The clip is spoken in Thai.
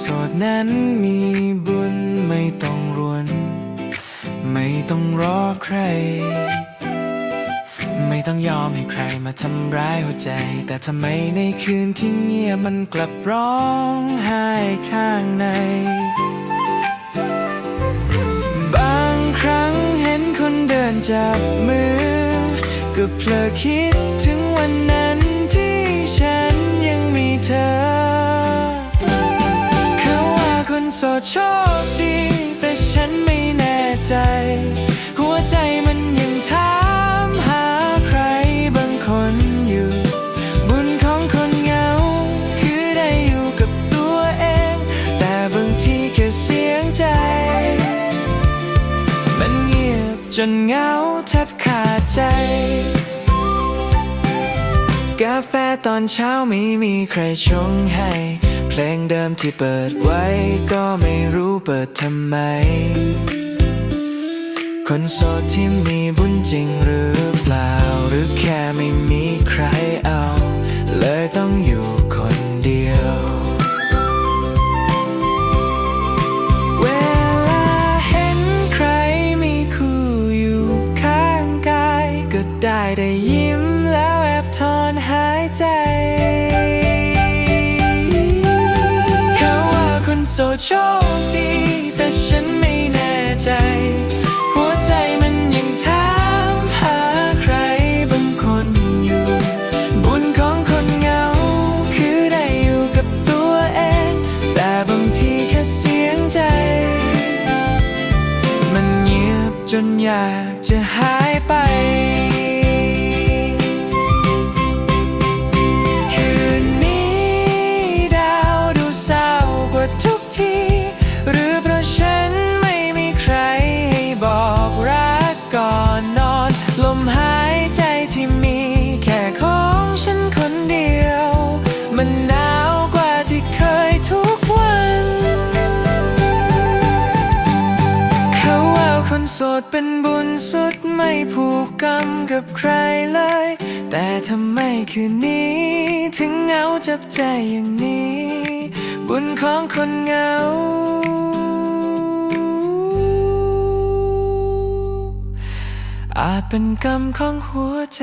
โสดนั้นมีบุญไม่ต้องรวน ไม่ต้องรอใคร ไม่ต้องยอมให้ใครมาทำร้ายหัวใจ แต่ทำไมในคืนที่เงียบมันกลับร้องไห้ข้างใน บางครั้งเห็นคนเดินจับมือ ก็เพลอคิดถึงวันนั้น สดโชคดี แต่ฉันไม่แน่ใจ หัวใจมันยังถามหาใครบางคนอยู่ บุญของคนเหงา คือได้อยู่กับตัวเอง แต่บางทีแค่เสียงใจ มันเงียบจนเหงาแทบขาดใจกาแฟตอนเช้าไม่มีใครชงให้ เพลงเดิมที่เปิดไว้ก็ไม่รู้เปิดทำไม คนโสดที่มีบุญจริงหรือเปล่า หรือแค่ไม่มีใครเอา เลยต้องอยู่คนเดียว เวลาเห็นใครมีคู่อยู่ข้างกาย ก็ได้ได้ยิ้มแล้วแอบถอนหายใจ โชคดี แต่ฉันไม่แน่ใจ หัวใจมันยังถามหาใครบางคนอยู่ บุญของคนเหงา คือได้อยู่กับตัวเอง แต่บางทีแค่เสียงใจ มันเงียบจนอยากจะหาย บุญสุดไม่ผูกกรรมกับใครเลย แต่ทำไมคืนนี้ ถึงเหงาจับใจอย่างนี้ บุญของคนเหงา อาจเป็นกรรมของหัวใจ